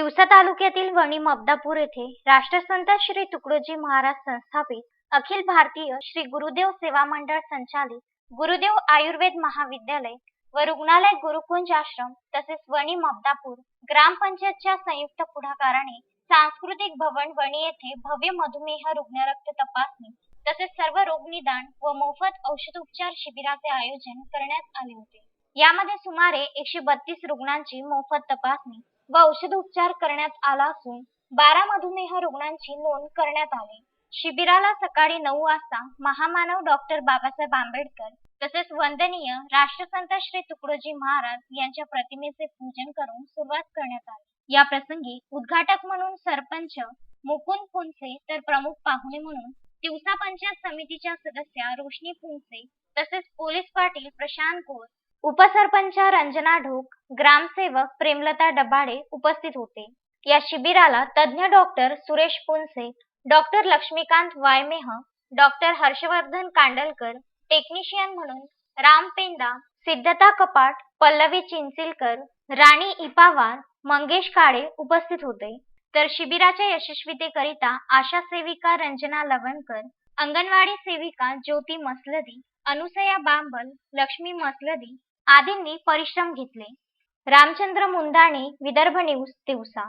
तिवसा तालुक्यातील वणी मबदापूर येथे राष्ट्रसंत श्री तुकडोजी महाराज संस्थापित अखिल भारतीय श्री गुरुदेव सेवा मंडळ संचालित गुरुदेव आयुर्वेद महाविद्यालय व रुग्णालय गुरुकुंज आश्रम तसेच वणी मबदापूर ग्रामपंचायतच्या संयुक्त पुढाकाराने सांस्कृतिक भवन वणी येथे भव्य मधुमेह रुग्णरक्त तपासणी तसेच सर्व रोग निदान व मोफत औषधोपचार शिबिराचे आयोजन करण्यात आले होते. यामध्ये सुमारे एकशे बत्तीस रुग्णांची मोफत तपासणी व औषधोपचार करण्यात आला असून बारा मधुमेह रुग्णांची नोंद करण्यात आली. शिबिराला सकाळी नऊ वाजता महामानव डॉक्टर बाबासाहेब आंबेडकर तसेच वंदनीय राष्ट्रसंत श्री तुकडोजी महाराज यांच्या प्रतिमेचे पूजन करून सुरुवात करण्यात आली. या प्रसंगी उद्घाटक म्हणून सरपंच मुकुंद फुंसे तर प्रमुख पाहुणे म्हणून दिवसा पंचायत समितीच्या सदस्या रोशनी फुंसे तसेच पोलीस पाटील प्रशांत घोष उपसरपंच रंजना ढोक ग्रामसेवक प्रेमलता डबाडे उपस्थित होते. या शिबिराला तज्ज्ञ doctor Suresh Punse doctor Laxmikant Waymeh doctor Harshvardhan Kandalkar technician म्हणून राम पेंदा सिद्धता कपाट पल्लवी चिंचिलकर राणी इपावार मंगेश काळे उपस्थित होते. तर शिबिराच्या यशस्वीतेकरिता आशा सेविका रंजना लवणकर अंगणवाडी सेविका ज्योती मसलदी अनुसया बांबल लक्ष्मी मसलदी आदींनी परिश्रम घेतले. रामचंद्र मुंदाणे विदर्भ न्यूज दिवसा